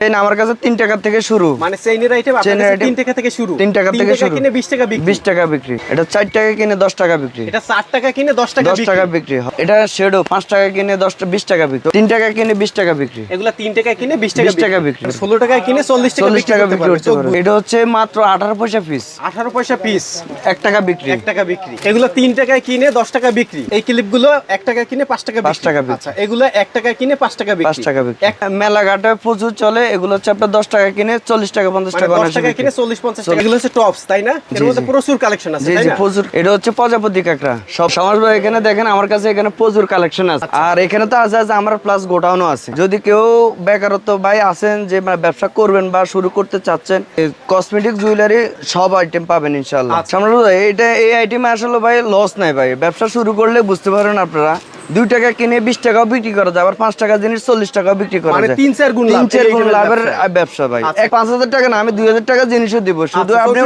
Chain আমার কাছে তিন টাকা থেকে শুরু মানে চেইনের আইটেম আপনার কাছে item তিন টাকা থেকে শুরু তিন টাকা থেকে শুরু। কিনে বিশ টাকা বিক্রি বিশ টাকা বিক্রি এটা চার টাকা কিনে দশ টাকা বিক্রি এটা চার টাকা কিনে দশ টাকা দশ টাকা বিক্রি হয়। এটা শেডো পাঁচ টাকা কিনে দশ বিশ টাকা বিক্রি তিন টাকা কিনে বিশ টাকা বিক্রি এগুলা তিন টাকা কিনে বিশ টাকা 20 টাকা বিক্রি। ষোলো টাকায় কিনে চল্লিশ টাকা চল্লিশ টাকা বিক্রি করতে পারবে এটা হচ্ছে মাত্র আঠারো পয়সা পিস আঠারো পয়সা পিস এক টাকা বিক্রি এক টাকা বিক্রি এগুলো তিন টাকায় কিনে দশ টাকা বিক্রি এই ক্লিপগুলো এক টাকা কিনে পাঁচ টাকা পাঁচ টাকা বিক্রি। আচ্ছা এগুলো এক টাকা কিনে পাঁচ টাকা বিক্রি পাঁচ টাকা বিক্রি মেলা ঘাটে প্রচুর চলে এগুলো হচ্ছে আপনার দশ টাকা কিনে চল্লিশ টাকা পঞ্চাশ মানে টাকা দশ টাকা কিনে চল্লিশ পঞ্চাশ টাকা। এগুলো হচ্ছে টপস তাই না? এর মধ্যে প্রচুর কালেকশন আছে জি প্রচুর। এটা হচ্ছে প্রজাপতি কাঁকড়া। সব সমাজ ভাই এখানে দেখেন আমার কাছে এখানে প্রচুর কালেকশন আছে। আচ্ছা। আর এখানে তো আছে আছে আমার প্লাস গোডাউনও আছে। যদি কেউ বেকারত্ব ভাই আছেন যে মানে ব্যবসা করবেন বা শুরু করতে চাচ্ছেন কসমেটিক জুয়েলারি সব আইটেম পাবেন ইনশাল্লাহ আচ্ছা। সামনে ভাই এটা এই আইটেমে আসলে ভাই লস নাই ভাই। ব্যবসা শুরু করলে বুঝতে পারেন আপনারা। দুই টাকা কিনে বিশ টাকাও বিক্রি করা যায় আবার পাঁচ টাকা জিনিস চল্লিশ টাকাও বিক্রি করা মানে যায়। তিন চার গুণ তিন চার গুণ লাভের ব্যবসা। ভাই। আচ্ছা। পাঁচ হাজার টাকা না আমি দুই হাজার টাকা জিনিসও দিব শুধু আচ্ছা, আপনি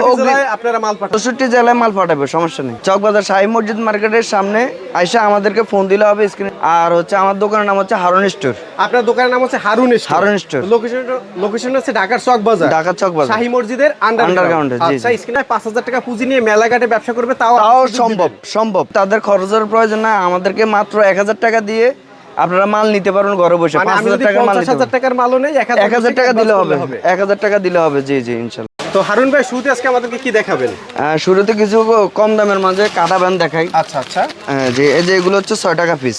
আপনারা মাল চৌষট্টি জেলায় মাল পাঠাবে সমস্যা নেই। চকবাজার শাহী মসজিদ মার্কেটের সামনে আইসা আমাদেরকে ফোন দিলে হবে স্ক্রিনে আর হচ্ছে আমার দোকানের নাম হচ্ছে হারন স্টোর। আপনার দোকানের নাম হচ্ছে Harun store. Harun store. Location location হচ্ছে ঢাকার চক বাজার ঢাকা চকবাজার। শাহী মসজিদের আন্ডারগ্রাউন্ড আচ্ছা স্ক্রিনে পাঁচ হাজার টাকা পুঁজি নিয়ে মেলাঘাটে ব্যবসা করবে তাও তাও সম্ভব সম্ভব। তাদের খরচের প্রয়োজন না আমাদেরকে মাত্র এক হাজার টাকা দিয়ে আপনারা মাল নিতে পারবেন ঘরে বসে। মানে পাঁচ হাজার টাকা টাকার মাল এক এক হাজার টাকা দিলে হবে। এক হাজার টাকা দিলে হবে জি জি ইনশাল্লাহ। তো হারুন ভাই শুরুতে আজকে আমাদেরকে কি দেখাবেন? শুরুতে কিছু কম দামের মাঝে কাটা দেখাই। আচ্ছা আচ্ছা। যে এই যে এগুলো হচ্ছে ছয় টাকা পিস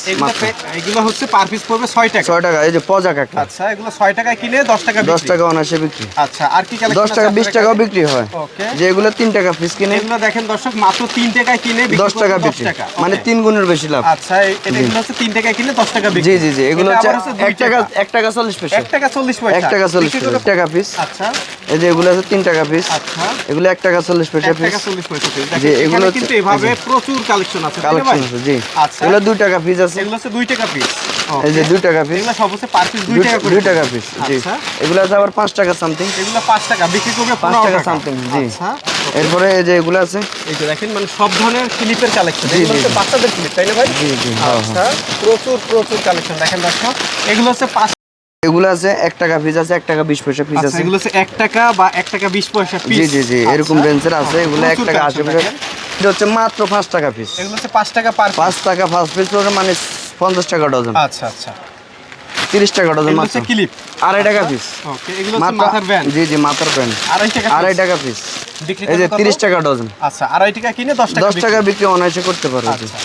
এগুলো হচ্ছে পার পিস পড়বে ছয় টাকা। ছয় টাকা এই যে পজা কাকা আচ্ছা এগুলো ছয় টাকায় কিনে দশ টাকা দশ টাকা অনায়াসে বিক্রি। আচ্ছা আর কি দশ টাকা বিশ টাকাও বিক্রি হয়। যে এগুলো তিন টাকা পিস কিনে। এগুলো দেখেন দর্শক মাত্র তিন টাকায় কিনে দশ টাকা বিক্রি। টাকা। মানে তিন গুণের বেশি লাভ। আচ্ছা এটা এগুলো হচ্ছে তিন টাকায় কিনে দশ টাকা বিক্রি। জি জি জি এগুলো হচ্ছে এক টাকা এক টাকা চল্লিশ পয়সা। এক টাকা চল্লিশ পয়সা। এক টাকা চল্লিশ টাকা পিস আচ্ছা। এই যে এগুলো আছে তিন টাকা পিস আচ্ছা। এগুলো এক টাকা চল্লিশ পয়সা এক পিস টাকা চল্লিশ পয়সা piece। জি, এগুলো কিন্তু এভাবে প্রচুর কালেকশন আছে কালেকশন আছে জি। আচ্ছা। এগুলো দুই টাকা পিস আছে। এগুলো হচ্ছে দুই টাকা পিস এই যে দুই টাকা পিস এগুলো সব হচ্ছে পার পিস দুই টাকা করে দুই টাকা পিস জি। আচ্ছা। এগুলো আছে আবার পাঁচ টাকা সামথিং এগুলো পাঁচ টাকা বিক্রি করবে পাঁচ পনেরো টাকা টাকা। সামথিং জি। আচ্ছা এরপরে এই যে এগুলো আছে। এই যে দেখেন মানে সব ধরনের ক্লিপের কালেকশন এগুলো হচ্ছে বাচ্চাদের ক্লিপ তাই না ভাই? জি জি হ্যাঁ হ্যাঁ। আচ্ছা প্রচুর প্রচুর কালেকশন দেখেন দর্শক এগুলো হচ্ছে পাঁচ এগুলো আছে এক টাকা পিস আছে এক টাকা বিশ পয়সা পিস আচ্ছা আছে। এগুলো এক টাকা বা এক টাকা বিশ পয়সা পিস জি জি জি এরকম রেঞ্জের আছে এগুলো এক টাকা আশি পয়সা। এটা হচ্ছে মাত্র পাঁচ টাকা পিস এগুলো হচ্ছে পাঁচ টাকা পার পাঁচ টাকা পাঁচ পিস মানে পঞ্চাশ টাকা ডজন আচ্ছা আচ্ছা। তিরিশ টাকা ডজন মাত্র। ক্লিপ আড়াই টাকা পিস ওকে এগুলো হচ্ছে মাথার ব্যান্ড জি জি মাথার প্যান্ট আড়াই টাকা আড়াই। টাকা পিস এই যে? তিরিশ টাকা ডজন। আচ্ছা আড়াই টাকা কিনে দশ টাকা দশ। টাকা বিক্রি। অনায়াসে করতে পারো আচ্ছা।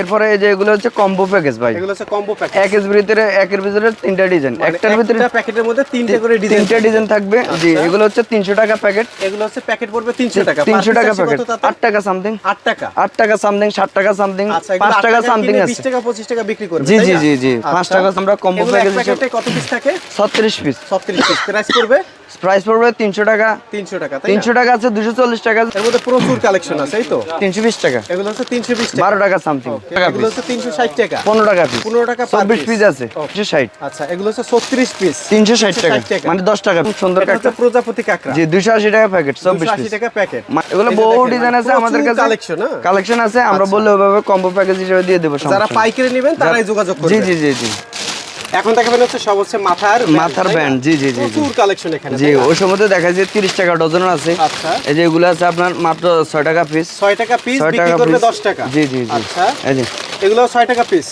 এরপরে এই যে এগুলো হচ্ছে কম্বো প্যাকেজ ভাই। এগুলো হচ্ছে কম্বো প্যাকেট একের ভিতরে একের ভিতরে তিনটা ডিজাইন একটার ভিতরে প্যাকেটের মধ্যে তিনটে করে ডিজাইন তিনটা ডিজাইন থাকবে জি। আচ্ছা। এগুলো হচ্ছে তিনশো টাকা প্যাকেট এগুলো হচ্ছে প্যাকেট পড়বে তিনশো টাকা। তিনশো টাকা প্যাকেট আট টাকা সামথিং আট টাকা। আট টাকা সামথিং ষাট টাকা সামথিং আচ্ছা পাঁচ টাকা সামথিং আছে। টাকা পঁচিশ টাকা বিক্রি করবে জি, জি, জি, জি। পাঁচ আচ্ছা। টাকা আমরা combo হিসেবে- প্যাকেটে কত পিস থাকে? ছত্রিশ পিস ছত্রিশ পিস প্রাইস করবে প্রাইস পড়বে তিনশো টাকা। তিনশো টাকা তাই তিনশো না? টাকা আছে দুশো চল্লিশ টাকা এর মধ্যে প্রচুর কালেকশন আছে এই তো? তিনশো বিশ টাকা। এগুলো হচ্ছে তিনশো বিশ টাকা। বারো টাকা সামথিং এগুলো হচ্ছে তিনশো ষাট টাকা। পনেরো টাকা পিস 15 টাকা per চব্বিশ piece। পিস আছে Okay. তিনশো ষাট। আচ্ছা এগুলো হচ্ছে ছত্রিশ পিস তিনশো ষাট টাকা। টাকা। মানে দশ টাকা। খুব সুন্দর প্রজাপতি কাঁকড়া। জি টাকা প্যাকেট টাকা প্যাকেট এগুলো বহু ডিজাইন আছে আমাদের কাছে। কালেকশন হ্যাঁ? কালেকশন আছে আমরা বললে ওইভাবে কম্বো প্যাকেজ হিসেবে দিয়ে দেবো যারা। পাইকারি নেবেন তারাই যোগাযোগ জি করবেন জি জি জি। এখন দেখাবেন হচ্ছে সব হচ্ছে মাথার মাথার ব্যান্ড জি, জি, জি। প্রচুর কালেকশন এখানে জি ওই সময় দেখা যায় তিরিশ টাকা ডজন আছে। আচ্ছা। এই যে এগুলো আছে আপনার মাত্র ছয় টাকা পিস ছয় টাকা পিস বিক্রি টাকা করবে piece। দশ টাকা। জি, জি, জি। আচ্ছা। এই যে। এগুলো ছয় টাকা পিস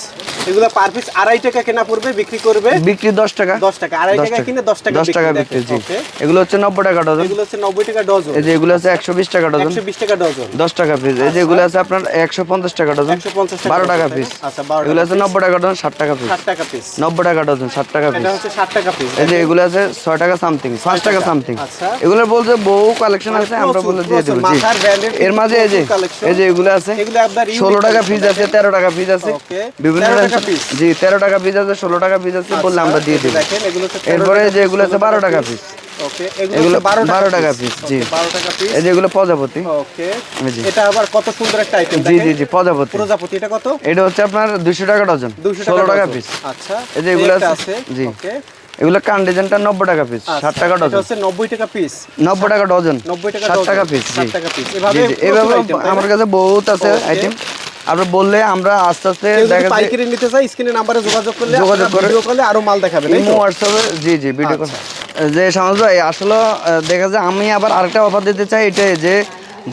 এগুলো পার পিস আড়াই টাকা কেনা পড়বে বিক্রি করবে। বিক্রি দশ টাকা। দশ টাকা। আড়াই টাকা। কিনে দশ টাকা দশ টাকা বিক্রি, জি। এগুলো হচ্ছে নব্বই টাকা ডজন এগুলো হচ্ছে নব্বই টাকা ডজন এই যে এগুলো আছে একশো বিশ টাকা ডজন একশো বিশ টাকা ডজন দশ টাকা পিস এই যে এগুলো আছে আপনার একশো পঞ্চাশ টাকা ডজন একশো পঞ্চাশ টাকা বারো টাকা পিস আচ্ছা বারো এগুলো আছে নব্বই টাকা ডজন ষাট টাকা পিস ষাট টাকা পিস নব্বই টাকা ডজন ষাট টাকা পিস এটা হচ্ছে ষাট টাকা পিস এই যে এগুলো আছে ছয় টাকা সামথিং পাঁচ টাকা। সামথিং আচ্ছা। এগুলো বলছে বহু কালেকশন মানে আছে আমরা বলে দিয়ে দেবো জি। এর মাঝে এই যে এই যে এগুলো আছে ষোলো টাকা পিস আছে তেরো টাকা পিস আছে। বিভিন্ন 13 টাকা range- piece। জি তেরো টাকা পিস আছে ষোলো টাকা পিস আছে বললে আমরা দিয়ে দিই দেখেন এগুলো হচ্ছে 13 এরপরে টাকা যে এগুলো আছে বারো টাকা পিস এগুলো এগুলো 12 বারো টাকা পিস piece, জি। 12 টাকা পিস এই যে প্রজাপতি। ওকে এই যে। এটা আবার কত সুন্দর একটা আইটেম জি জি জি প্রজাপতি। প্রজাপতি এটা কত? এটা হচ্ছে আপনার দুশো টাকা ডজন ষোলো টাকা পিস আচ্ছা এই যে এগুলো আছে, আছে। জি। এগুলো কান ডিজাইনটা নব্বই টাকা পিস ষাট টাকা ডজন। হচ্ছে 90 টাকা পিস নব্বই টাকা ডজন 90 টাকা ষাট টাকা পিস জি। 60 টাকা পিস জি, এভাবে জি, এইভাবে প্রচুর item, তাই না? আমার কাছে বহুত আছে. আইটেম আপনি বললে আমরা আস্তে আস্তে দেখা যায় পাইকারি নিতে চাই স্ক্রিনে নাম্বারে যোগাযোগ করলে যোগাযোগ করে- ভিডিও কলে আরও মাল দেখাবেন ইমো? হোয়াটসঅ্যাপে জি জি ভিডিও কল আচ্ছা। যে সমাজ ভাই আসলে দেখা যায় আমি আবার আরেকটা অফার দিতে চাই এটাই যে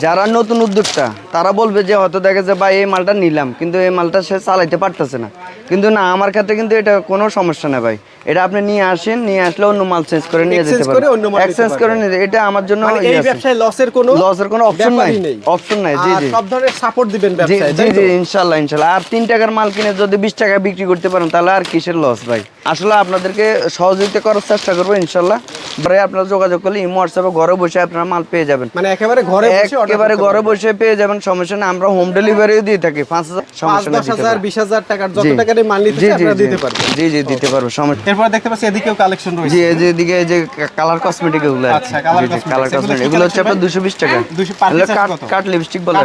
যারা নতুন উদ্যোক্তা তারা বলবে যে হয়তো দেখা যায় ভাই এই মালটা নিলাম। কিন্তু এই মালটা সে চালাইতে পারতেছে না। কিন্তু না আমার ক্ষেত্রে কিন্তু এটা কোনো সমস্যা না ভাই। এটা আপনি নিয়ে আসেন নিয়ে আসলে অন্য মাল চেঞ্জ করে নিয়ে যেতে পারেন এক্সচেঞ্জ করে নিয়ে এটা আমার জন্য মানে ইয়ে এই ব্যবসায় লসের কোনো লসের কোনো অপশন নাই। অপশন নাই জি আর জি। সব ধরনের সাপোর্ট দিবেন ব্যবসায় জি জি ইনশাল্লাহ ইনশাল্লাহ আর তিন টাকার মাল কিনে যদি বিশ টাকা বিক্রি করতে পারেন তাহলে আর কিসের লস ভাই? আসলে আপনাদেরকে সহযোগিতা করার চেষ্টা করব ইনশাল্লাহ পরে আপনারা যোগাযোগ করলে ইমো হোয়াটসঅ্যাপে ঘরে বসে আপনারা মাল পেয়ে যাবেন। মানে একেবারে ঘরে বসে একেবারে ঘরে বসে পেয়ে যাবেন সমস্যা না আমরা হোম ডেলিভারিও দিয়ে থাকি পাঁচ হাজার পাঁচ দশ হাজার বিশ হাজার টাকার যত মাল নিতে আপনারা দিতে পারবেন। জি জি দিতে পারব সমস্যা এরপর দেখতে পাচ্ছি এদিকেও কালেকশন রয়েছে। জি এই যে এদিকে এই যে কালার কসমেটিক এগুলো আচ্ছা, কালার এগুলো কসমেটিক এগুলো হচ্ছে আপনার ভাই? দুশো বিশ টাকা। 200 per এগুলো কাট কত? কাট লিপস্টিক বলে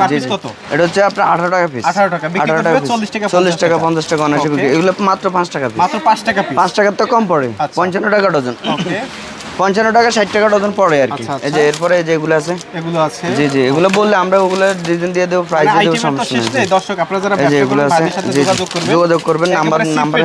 কাট। কত? এটা হচ্ছে আপনার আঠারো টাকা পিস 18 টাকা, বিক্রি করতে 40 টাকা, টাকা এগুলো মাত্র পাঁচ টাকা পিস মাত্র পাঁচ টাকা পিস পাঁচ টাকার তো কম পড়ে। আচ্ছা। পঞ্চান্ন টাকা ডজন। ওকে পঞ্চান্ন টাকা ষাট টাকা ডজন পড়ে আর কি। আচ্ছা, এই যে এরপরে এই যে এগুলো আছে। এগুলো আছে। জি জি এগুলো বললে আমরা ওগুলো ডিজাইন দিয়ে দেবো প্রাইস দিয়ে দেবো সমস্যা নেই দর্শক আপনারা যারা এই যে এগুলো আছে। যোগাযোগ করবেন। যোগাযোগ করবেন নাম্বার নাম্বারে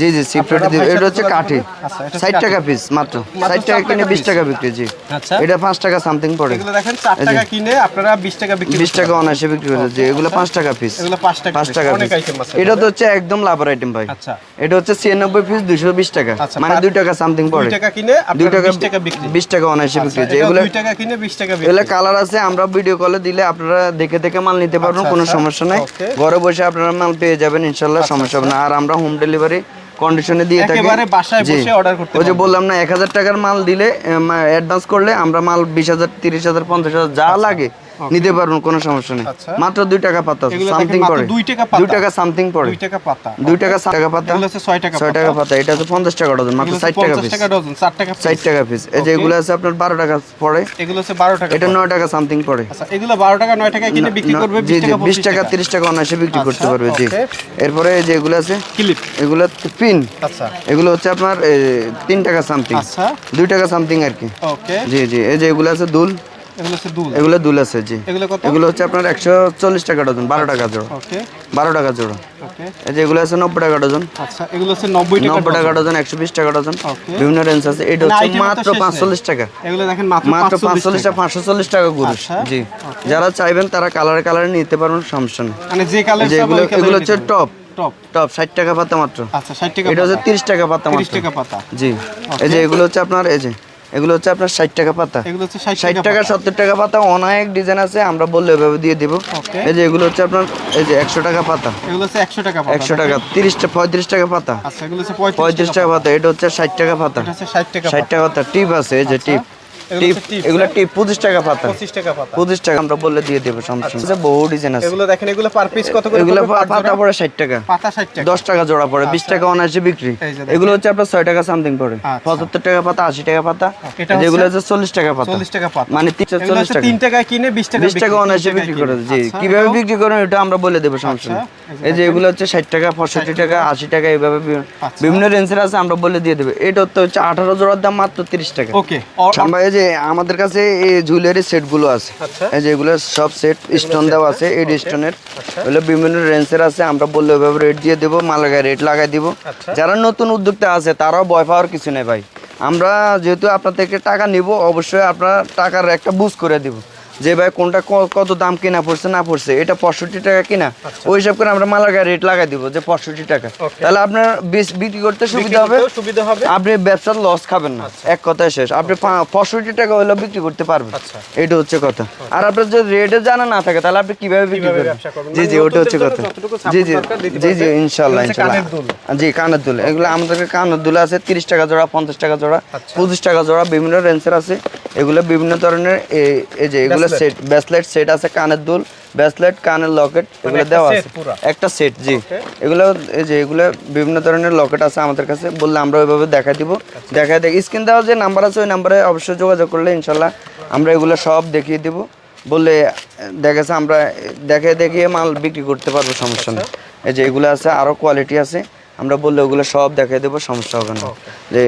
জি জি সিক্রেট আপনারা দিব ভাইয়ের এটা হচ্ছে কাঠি। আচ্ছা, ষাট টাকা পিস মাত্র। ষাট টাকা কিনে বিশ টাকা বিক্রি জি। আচ্ছা। এটা পাঁচ টাকা সামথিং পড়ে। এগুলো দেখেন চার টাকা কিনে আপনারা বিশ টাকা বিক্রি বিশ টাকা অনায়াসে বিক্রি করে যে এগুলো পাঁচ টাকা পিস এগুলো পাঁচ টাকা পাঁচ টাকা অনেক আইটেম আছে এটা তো হচ্ছে একদম লাভের আইটেম ভাই। আচ্ছা। এটা হচ্ছে ছিয়ানব্বই পিস দুশো বিশ টাকা। আচ্ছা, মানে দুই টাকা সামথিং পড়ে দুই টাকা কিনে দুই আপনারা টাকা বিশ টাকা বিক্রি। বিশ টাকা অনায়াসে আচ্ছা, বিক্রি এগুলো দুই টাকা কিনে বিশ টাকা বিক্রি। এগুলো কালার আছে আমরা ভিডিও কলে দিলে আপনারা দেখে দেখে মাল নিতে পারবেন আচ্ছা, কোনো আচ্ছা। সমস্যা নাই। ঘরে বসে আপনারা মাল পেয়ে যাবেন ইনশাল্লাহ সমস্যা হবে না। আর আমরা হোম ডেলিভারি কন্ডিশনে দিয়ে থাকি। একেবারে বাসায় বসে অর্ডার করতে ওই যে বললাম না এক হাজার টাকার মাল দিলে অ্যাডভান্স করলে আমরা মাল বিশ হাজার তিরিশ হাজার পঞ্চাশ হাজার যা লাগে নিতে পারবেন কোনো সমস্যা নেই। আচ্ছা। মাত্র দুই টাকা পাতা সামথিং পড়ে। দুই টাকা। দুই টাকা সামথিং পড়ে। দুই টাকা পাতা। দুই টাকা টাকা পাতা। ছয় টাকা ছয় টাকা পাতা। এটা হচ্ছে পঞ্চাশ টাকা ডজন মাত্র ষাট টাকা পিস টাকা ডজন চার টাকা ষাট টাকা পিস এই যে এগুলো আছে আপনার বারো টাকা পড়ে। এগুলো হচ্ছে বারো টাকা এটা নয় টাকা সামথিং পড়ে। আচ্ছা এগুলো বারো টাকা নয় টাকা কিনে বিক্রি করবে জি জি টাকা বিশ টাকা তিরিশ টাকা অনায়াসে বিক্রি করতে আচ্ছা, পারবে জি। এরপরে এই যে এগুলো আছে ক্লিপ। এগুলো পিন। আচ্ছা। এগুলো হচ্ছে আপনার তিন টাকা সামথিং আচ্ছা। দুই টাকা সামথিং আর কি। ওকে জি জি এই যে এগুলো আছে দুল। এগুলো দুল। আছে জি। এগুলো হচ্ছে আপনার একশো চল্লিশ টাকা ডজন বারো টাকা জোড়া। বারো টাকা জোড়া। এই যে এগুলো আছে নব্বই টাকা ডজন। আচ্ছা এগুলো হচ্ছে নব্বই টাকা নব্বই টাকা ডজন। একশো বিশ টাকা ডজন. বিভিন্ন রেঞ্জ আছে। এটা হচ্ছে মাত্র পাঁচচল্লিশ টাকা। এগুলো দেখেন মাত্র পাঁচচল্লিশ টাকা। পাঁচশো চল্লিশ টাকা গুরুষ জি। যারা চাইবেন তারা কালারে কালারে নিতে পারবেন সমস্যা নেই। মানে যে কালার এগুলো এগুলো হচ্ছে টপ টপ টপ ষাট টাকা পাতা মাত্র। আচ্ছা টাকা এটা হচ্ছে তিরিশ টাকা পাতা মাত্র। টাকা পাতা। জি। এই যে এগুলো হচ্ছে আপনার এই যে এগুলো হচ্ছে আপনার ষাট টাকা পাতা। এগুলো হচ্ছে ষাট টাকা সত্তর টাকা পাতা অনেক ডিজাইন আছে আমরা বললে ওইভাবে দিয়ে দিব. এই যে এগুলো হচ্ছে আপনার এই যে একশো টাকা পাতা। এগুলো হচ্ছে একশো টাকা পাতা একশো টাকা তিরিশটা পঁয়ত্রিশ টাকা পাতা। আচ্ছা এগুলো হচ্ছে পঁয়ত্রিশ টাকা পাতা। এটা হচ্ছে ষাট টাকা পাতা। ষাট টাকা ষাট টাকা পাতা। টিপ আছে এই যে টিপ। এগুলো টিপ পঁচিশ টাকা পাতা। পঁচিশ টাকা পাতা। পঁচিশ টাকা আমরা বললে দিয়ে দেবো সমস্যা বহু ডিজাইন আছে। এগুলো দেখেন এগুলো পার পিস কত করে এগুলো পাতা পড়ে ষাট টাকা। পাতা ষাট টাকা। দশ টাকা জোড়া পড়ে বিশ টাকা অনায়াসে বিক্রি। এই যে দেখেন। এগুলো হচ্ছে আপনার ছয় টাকা সামথিং পড়ে। আচ্ছা। পঁচাত্তর টাকা পাতা আশি টাকা পাতা। যেগুলো হচ্ছে হচ্ছে চল্লিশ টাকা পাতা। চল্লিশ টাকা পাতা। মানে তিনশো এগুলো চল্লিশ টাকা। কিনে বিশ টাকা বিশ টাকা অনায়াসে বিক্রি করে জি আচ্ছা, কীভাবে বিক্রি করেন এটা আমরা বলে দেবো সমস্যা আচ্ছা, এই যে এগুলো হচ্ছে ষাট টাকা পঁয়ষট্টি টাকা আশি টাকা এইভাবে আচ্ছা। বিভিন্ন রেঞ্জের আছে আমরা বলে দিয়ে দেবো। এটা তো হচ্ছে আঠারো জোড়ার দাম মাত্র তিরিশ টাকা। ওকে আমরা যে আমাদের কাছে এই জুয়েলারি সেটগুলো আছে। আচ্ছা। এই যে এগুলো সব সেট স্টোন দেওয়া আছে? এই স্টোনের আচ্ছা। এগুলো বিভিন্ন রেঞ্জের আছে আমরা বললে ওইভাবে রেট দিয়ে দেবো মালাগায় রেট লাগাই দিব। যারা নতুন উদ্যোক্তা আছে তারাও ভয় পাওয়ার কিছু নেই ভাই। আমরা যেহেতু আপনার থেকে টাকা নিব অবশ্যই আপনার টাকার একটা বুঝ করে দিব। যে ভাই কোনটা কত দাম কিনা পড়ছে না পড়ছে এটা পঁয়ষট্টি টাকা কিনা। ওই হিসাব করে আমরা মালাগায় রেট লাগাই দিব যে পঁয়ষট্টি টাকা। আচ্ছা। তাহলে আপনার বিক্রি করতে সুবিধা হবে? সুবিধা হবে। আপনি ব্যবসার লস খাবেন না। আচ্ছা। এক কথায় শেষ। আপনি পঁয়ষট্টি টাকা হলেও বিক্রি করতে পারবেন। আচ্ছা। এটা হচ্ছে কথা। আর আপনার যদি রেটে জানা না থাকে তাহলে আপনি কীভাবে বিক্রি করবেন? জি মানে জি ওটা হচ্ছে কথা। জি জি। জি জি ইনশাল্লাহ ইনশাল্লাহ। কানের দুল। জি কানের দুল। এগুলো আমাদেরকে কানের দুল আছে তিরিশ টাকা জোড়া পঞ্চাশ টাকা জোড়া আচ্ছা। পঁচিশ টাকা জোড়া বিভিন্ন রেঞ্জের আছে। এগুলো বিভিন্ন ধরনের এই যে এগুলো Bracelet। সেট ব্যাসলেট সেট আছে কানের দুল ব্যাসলেট কানের লকেট এগুলো মানে দেওয়া আছে। একটা সেট জি। এগুলো এই যে এগুলো বিভিন্ন ধরনের লকেট আছে আমাদের কাছে বললে আমরা ওইভাবে দেখাই দিব। দেখাই দেখ স্ক্রিন দেওয়া যে নাম্বার আছে ওই নাম্বারে অবশ্যই যোগাযোগ করলে ইনশাল্লাহ আমরা এগুলো সব দেখিয়ে দিব। বললে দেখেছে আমরা দেখে দেখিয়ে মাল বিক্রি করতে পারব সমস্যা নেই। এই যে এগুলো আছে আরও কোয়ালিটি আছে। আমরা বললে ওগুলো সব দেখাই দেবো সমস্যা হবে না। যে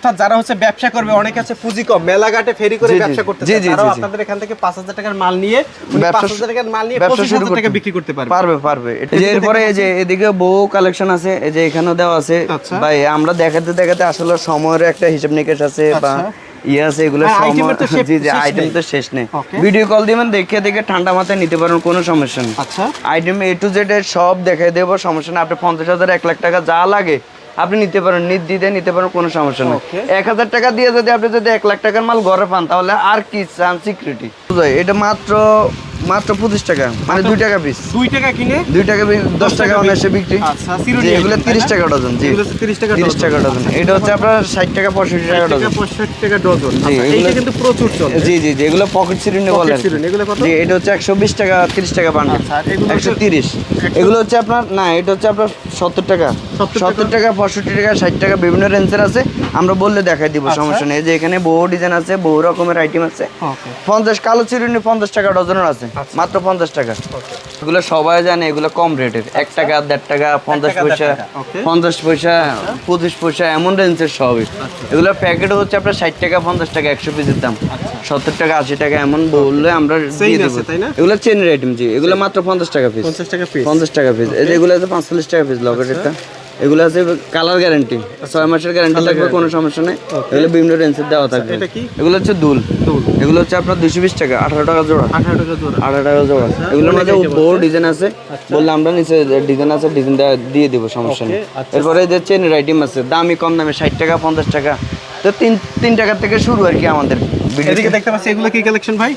অর্থাৎ যারা হচ্ছে ব্যবসা করবে অনেকে আছে পুঁজি কম মেলাঘাটে ফেরি করে ব্যবসা করতে জি, জি। আপনাদের এখান থেকে পাঁচ হাজার টাকার মাল নিয়ে উনি ব্যবসা পাঁচ হাজার টাকার মাল নিয়ে ব্যবসা পঁচিশ শুরু হাজার টাকা বিক্রি করতে পারবে। পারবে পারবে। এরপরে এই যে এদিকে বহু কালেকশন আছে এই যে এখানেও দেওয়া আছে। আচ্ছা। ভাই আমরা দেখাতে দেখাতে আসলে সময়ের একটা হিসাব নিকেশ আছে বা আচ্ছা। ইয়ে আছে এগুলো হ্যাঁ, জি জি আইটেম নেই। তো শেষ নেই। ভিডিও কল দিবেন দেখে দেখে ঠান্ডা মাথায় নিতে পারেন কোনো সমস্যা নেই। আচ্ছা। আইটেম এ টু জেড এর সব দেখাই দেবো সমস্যা নেই। আপনি পঞ্চাশ হাজার এক লাখ টাকা যা লাগে আপনি নিতে পারেন নির্দিতে নিতে পারেন কোনো সমস্যা নেই। এক হাজার টাকা দিয়ে যদি আপনি যদি এক লাখ টাকার মাল ঘরে পান তাহলে আর কি চান সিকিউরিটি এটা মাত্র মাত্র পঁচিশ টাকা মানে দুই টাকা পিস দুই টাকা কিনে? দুই টাকা দশ টাকা অনায়াসে বিক্রি। আচ্ছা, এগুলো তিরিশ টাকা ডজন জি। 30 টাকা তিরিশ টাকা ডজন। এটা হচ্ছে আপনার ষাট টাকা পঁয়ষট্টি টাকা ডজন। পঁয়ষট্টি টাকা ডজন। জি, আচ্ছা, এগুলো- কিন্তু প্রচুর চলে। জি জি জি এগুলো পকেট সিরিনে বলে? জি এটা হচ্ছে একশো বিশ টাকা তিরিশ টাকা আচ্ছা, এগুলো একশো তিরিশ। এগুলো হচ্ছে আপনার না এটা হচ্ছে আপনার সত্তর টাকা। সত্তর টাকা? পঁয়ষট্টি টাকা ষাট টাকা বিভিন্ন রেঞ্জের আছে। আমরা বললে দেখাই দিব আচ্ছা। সমস্যা নেই। যে এখানে বহু ডিজাইন আছে বহু রকমের আইটেম আছে। পঞ্চাশ কালো চিরুনি পঞ্চাশ টাকা ডজনের আছে। আচ্ছা। মাত্র পঞ্চাশ টাকা। এগুলো সবাই জানে এগুলো কম রেটের। এক টাকা দেড় টাকা পঞ্চাশ পয়সা পঞ্চাশ পয়সা পঁচিশ পয়সা এমন রেঞ্জের সবই। এগুলোর প্যাকেট হচ্ছে আপনার ষাট টাকা পঞ্চাশ টাকা একশো পিসের দাম। সত্তর টাকা আশি টাকা এমন বললে আমরা দিয়ে দেবো? এগুলো চেনের আইটেম জি। এগুলো মাত্র পঞ্চাশ টাকা পিস পঞ্চাশ টাকা পিস পঞ্চাশ টাকা পিস এগুলো পাঁচচল্লিশ টাকা পিস লকেটেরটা এগুলো আছে কালার গ্যারান্টি। ছয় মাসের গ্যারান্টি থাকবে কোনো সমস্যা নেই। এগুলো বিভিন্ন রেঞ্জের দেওয়া থাকবে। এগুলো হচ্ছে দুল। এগুলো হচ্ছে আপনার দুশো বিশ টাকা আঠারো টাকা জোড়া। আঠারো টাকা জোড়া। আঠারো টাকা জোড়া। এগুলোর মধ্যে বড় ডিজাইন আছে। বললে আমরা নিচে ডিজাইন আছে ডিজাইন দিয়ে দিব সমস্যা নেই। আচ্ছা। এরপরে যে চেনের আইটেম আছে দামি কম দামে ষাট টাকা পঞ্চাশ টাকা। তো তিন তিন টাকা থেকে শুরু আর কি আমাদের। দেখতে পাচ্ছি এগুলো কি কালেকশন ভাই?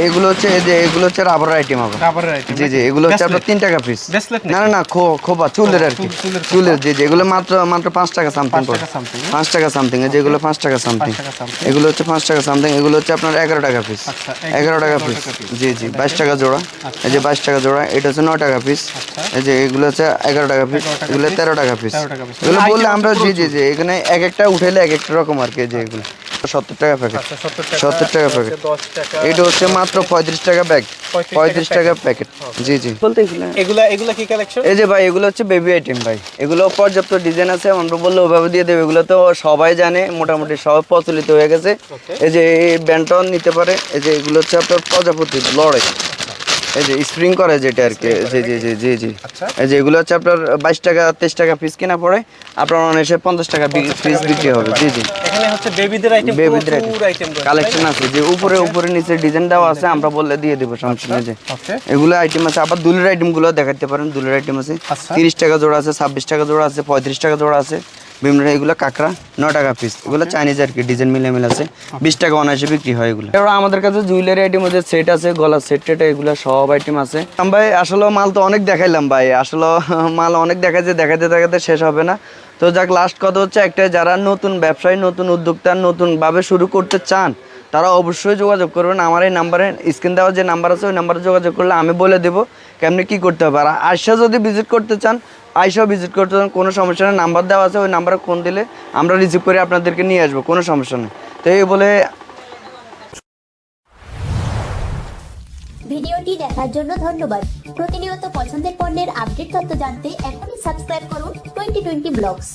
এগুলো হচ্ছে এই যে এগুলো হচ্ছে রাবার আইটেম হবে। রাবারের আইটেম জি জি এগুলো হচ্ছে আপনার তিন টাকা পিস না না না খো- খোপা চুলের আর কি। চুলের জি জি এগুলো মাত্র মাত্র পাঁচ টাকা সামথিং পাঁচ টাকা সামথিং যেগুলো পাঁচ টাকা সামথিং এগুলো হচ্ছে পাঁচ টাকা সামথিং এগুলো হচ্ছে আপনার এগারো টাকা পিস আচ্ছা, এগারো টাকা পিস জি জি বাইশ টাকা জোড়া। এই যে বাইশ টাকা জোড়া এটা হচ্ছে নয় টাকা পিস এই যে এগুলো হচ্ছে এগারো টাকা পিস এগুলো piece, তেরো টাকা পিস। এগুলো বললে আমরা জি জি জি এখানে এক একটা উঠাইলে এক একটা রকম আর কি যে এগুলো। সত্তর টাকা প্যাকেট আচ্ছা সত্তর টাকা প্যাকেট এটা হচ্ছে মাত্র পঁয়ত্রিশ টাকা ব্যাগ পঁয়ত্রিশ টাকা প্যাকেট জি জি। এগুলা এগুলা কি কালেকশন এই যে ভাই এগুলো হচ্ছে বেবি আইটেম ভাই। এগুলো পর্যাপ্ত ডিজাইন আছে আমরা বললে ওভাবে দিয়ে দেবে। এগুলো তো সবাই জানে মোটামুটি সবাই প্রচলিত হয়ে গেছে। এই যে এই ব্যান্ডটাও নিতে পারে এই যে এগুলো হচ্ছে আপনার প্রজাপতি লড়াই। এই যে স্প্রিং করে যেটা আর কি জি জি জি জি জি। আচ্ছা। এই যে এগুলো হচ্ছে আপনার বাইশ টাকা তেইশ টাকা পিস কিনা পড়ে আপনার অনেসে পঞ্চাশ টাকা পিস বিক্রি হবে জি জি। এখানে হচ্ছে বেবিদের আইটেম বেবিদের আইটেম কালেকশন আছে যে উপরে উপরে নিচে ডিজাইন দেওয়া আছে আমরা বললে দিয়ে দেবো সমস্যা যে এগুলো আইটেম আছে আবার দুলের আইটেমগুলো দেখাতে পারেন দুলের আইটেম আছে আচ্ছা। তিরিশ টাকা জোড়া আছে ছাব্বিশ টাকা জোড়া আছে পঁয়ত্রিশ টাকা জোড়া আছে। বিভিন্ন এগুলো কাঁকড়া নয় টাকা পিস এগুলো চাইনিজ আর কি ডিজাইন মিলে মিলে আছে বিশ টাকা অনায়াসে বিক্রি হয় এগুলো। এবার আমাদের কাছে জুয়েলারি আইটেম আছে সেট আছে গলার সেট টেট এগুলো সব আইটেম আছে। ভাই আসলে মাল তো অনেক দেখাইলাম ভাই। আসলে মাল অনেক দেখাচ্ছে দেখাতে দেখাতে শেষ হবে না। তো যাক লাস্ট কথা হচ্ছে একটা যারা নতুন ব্যবসায়ী নতুন উদ্যোক্তা নতুন ভাবে শুরু করতে চান তারা অবশ্যই যোগাযোগ করবেন। আমার এই নাম্বারে স্ক্রিন দেওয়া যে নাম্বার আছে ওই নাম্বারে যোগাযোগ করলে আমি বলে দেবো কেমনি কি করতে হবে। আর আয়সা যদি ভিজিট করতে চান আয়সাও ভিজিট করতে পারেন কোনো সমস্যা নেই। নাম্বার দেওয়া আছে, ওই নাম্বারে ফোন দিলে আমরা রিসিভ করে আপনাদেরকে নিয়ে আসব, কোনো সমস্যা নেই। তো এই বলে ভিডিওটি দেখার জন্য ধন্যবাদ। প্রতিনিয়ত পছন্দের পণ্যের আপডেট তথ্য জানতে এখনই সাবস্ক্রাইব করুন টোয়েন্টি টোয়েন্টি ব্লগস